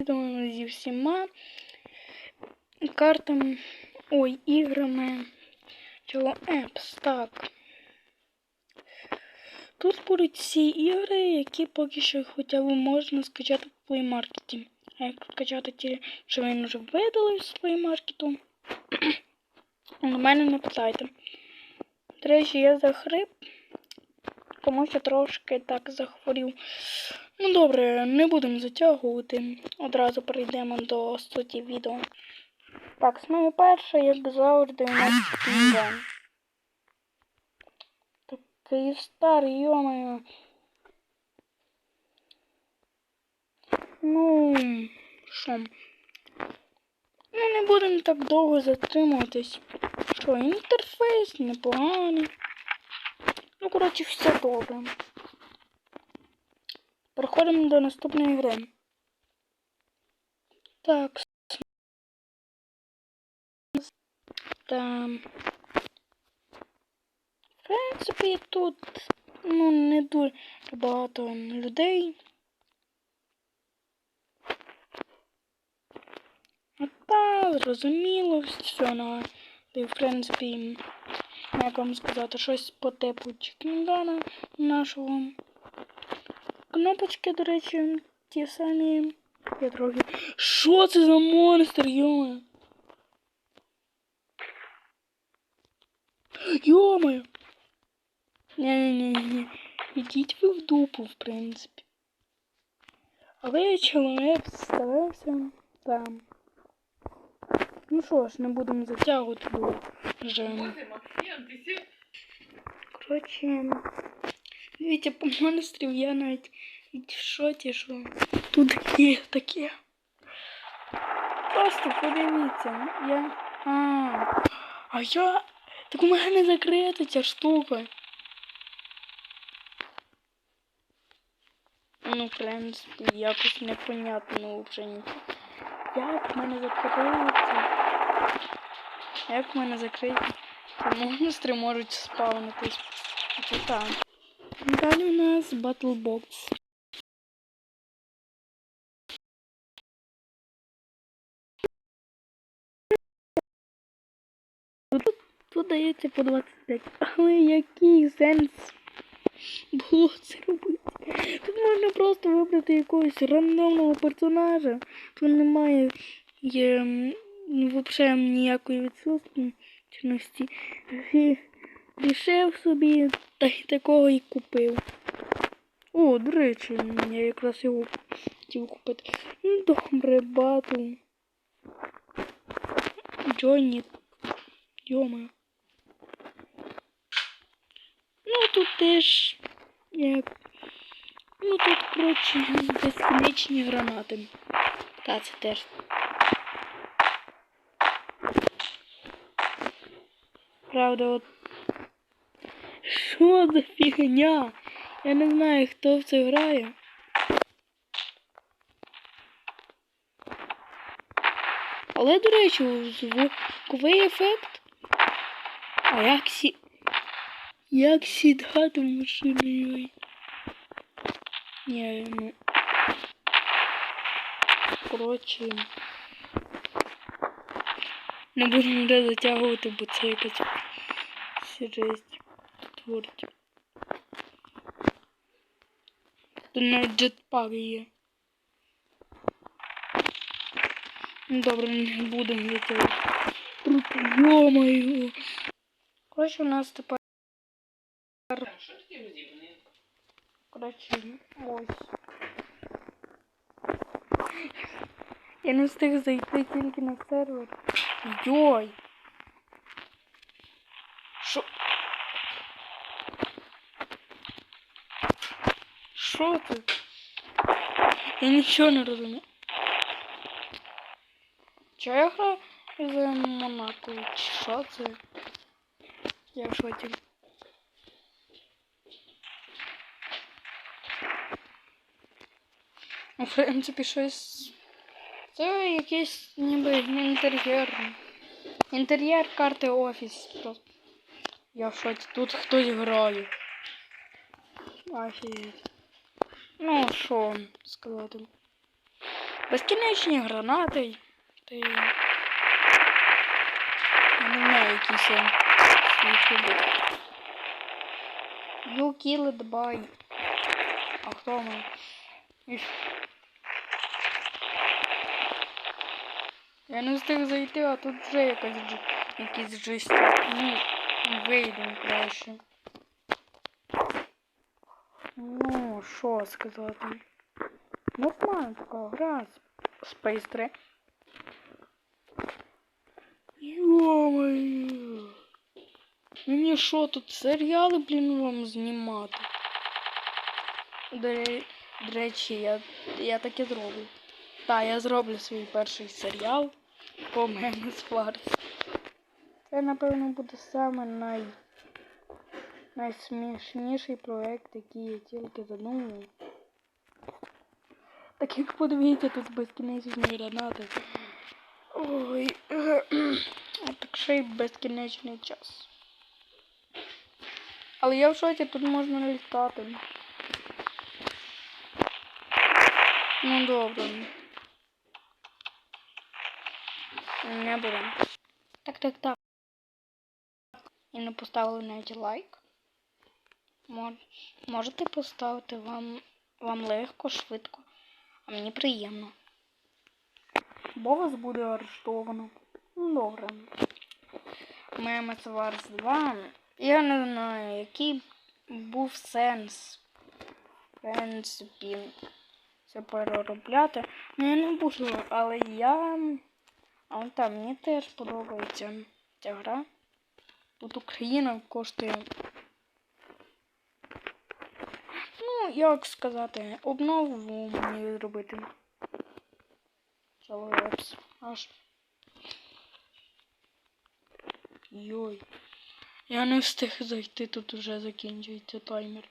відео зі всіма картами, ой, іграми Чого Apps, так. Тут будуть всі ігри, які поки що хоча б можна скачати в Play Market. А як скачати ті, що він вже видали з Play Market, у мене не питайте. До речі, я захрип, тому що трошки так захворів. Ну добре, не будемо затягувати. Одразу перейдемо до суті відео. Так, саме перше, як завжди, у нас пінган. Такий старий, йомаю. Ну, що? Ну, не будемо так довго затримуватись. Що, інтерфейс непоганий. Ну, коротше, все добре. Переходимо до наступної гри. Так. Там. В принципі, тут ну, не дуже багато людей. А так, зрозуміло, все на. І, в принципі, як вам сказати, щось по типу чекінгана нашого. Кнопочки, до речі, ті самі. Я трохи. Що це за монстр, йома? Йома! Ні-ні-ні. Ідіть ви в дупу, в принципі. Але чоловік ставився там. Ну що ж, не будемо затягувати, бо вже. Коротше, дивіться, по монстрів я навіть в шоті, що тут є таке. Просто подивіться, я. А, а я. Так у мене закрита ця штука. Ну, в принципі, якось непонятно нічого. Як в мене закриється? Як в мене закриті? Монстри можуть спавнитись. Це так. Далі у нас Battle Box. Тут, тут дається по 25. Але який сенс було це робити? Тут можна просто вибрати якогось рандомного персонажа. Тут немає є, взагалі ніякої відсутності. Рішив собі та й такого і купив. О, до речі, я якраз його хотів купити. Ну, добре, батл. Джонні. Йома. Ну, тут теж як. Ну тут, коротше, безкінечні гранати. Та це теж. Правда, от. Що за фігня? Я не знаю, хто в це грає. Але, до речі, звуковий ефект. А як сі... Як сідати в? Ні, ну... Коротше... Не будемо де затягувати, бо це якась жесть творить. Тут навіть джетпак є. Ну, Добре, не будемо затягувати. Йо-моє! Коротше, у нас тепер... Коротше, ось. Я не встиг зайти тільки на сервер. Йой! Що? Що це? Я нічого не розумію. Чого я граю за Монако? Чи Що це? Я в шоті. Ну, В принципі, щось. Це якийсь ніби інтер'єр. Інтер'єр карти офіс. Я в шоці. Тут хтось грає. Офігеть. Ну, що сказати. Безкінечні гранати. Й... Я не знаю, якісь я свій You by. А хто ми? Я не встиг зайти, а тут вже якась якісь жесті. Ну, вийдемо краще. Ну, що сказати? Нормальна така гра. Space 3. Йо-моє. Мені що тут серіали, блін, вам знімати? До, до речі, я, я таке зроблю. Так, я зроблю свій перший серіал по мене з Фарс. Це, напевно, буде саме най... найсмішніший проект, який я тільки задумав. Так як подивіться, тут безкінечні гранати. Ой, а так ще й безкінечний час. Але я в шоці, тут можна літати. Ну добре. Не будемо. Так, так, так. І не поставили навіть лайк. Мож, можете поставити вам, вам легко, швидко, а мені приємно. Бо вас буде арештовано. Добре. Мемес Варс 2. Я не знаю, який був сенс. В принципі, це переробляти. Ну, я не буду, але я. А там мені теж подобається ця гра. Тут Україна коштує. Ну, як сказати, обнову мені зробити. Чоловікс. Аж. Йой. Я не встиг зайти, тут вже закінчується таймер.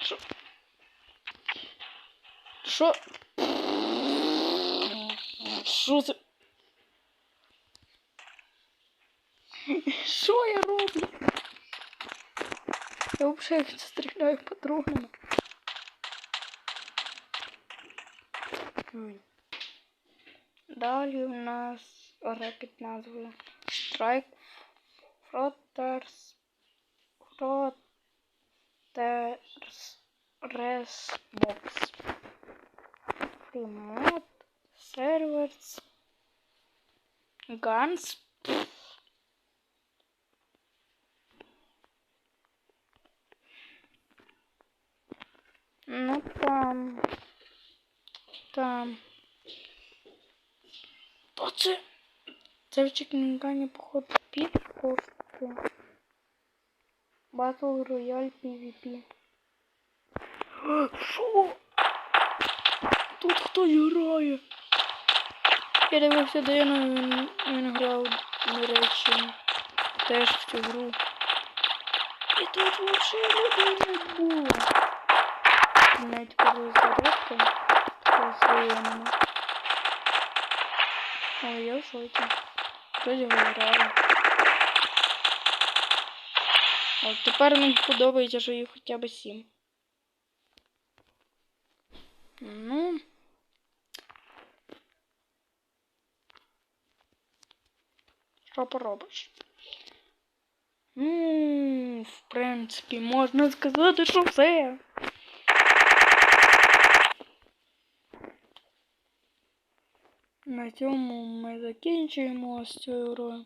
Що? Що? Що це? Що я роблю? Я взагалі стріляю патронами. Далі у нас рекет назвою Strike Frotters Frotters Resbox Remote Servers Guns Ну там там то це? Це в Чекінгані, походу, коштує. Battle Royale PvP. Що? Тут хтось грає. Я дивився, де він, він грав, до речі, теж в цю гру. І тут взагалі людей не було. Навіть коли зарядка, то своєму. Ой, я в шоці. Хтось грає. От тепер мені подобається, що їх хоча б сім. Ну. Що поробиш? Ну, в принципі, можна сказати, що все. На цьому ми закінчуємо з грою.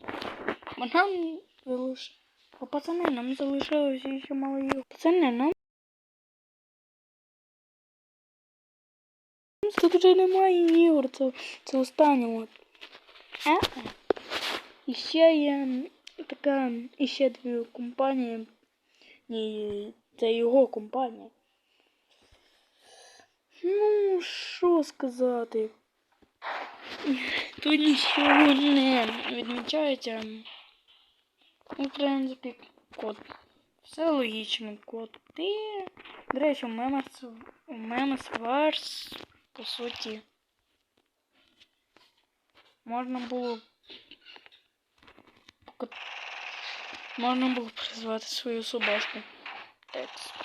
Бо нам залиш... О, пацани, нам залишилося ще мало ігор. Пацани, нам... Тут вже немає ігор, це, це останнє от. Е? І ще є така, і ще дві компанії. І це його компанія. Ну, що сказати? Тут нічого не відмічається. Ну, в принципі, код. Все логічно, код. Ти, до речі, у Мемес, у Варс, по суті, можна було можна було призвати свою собачку.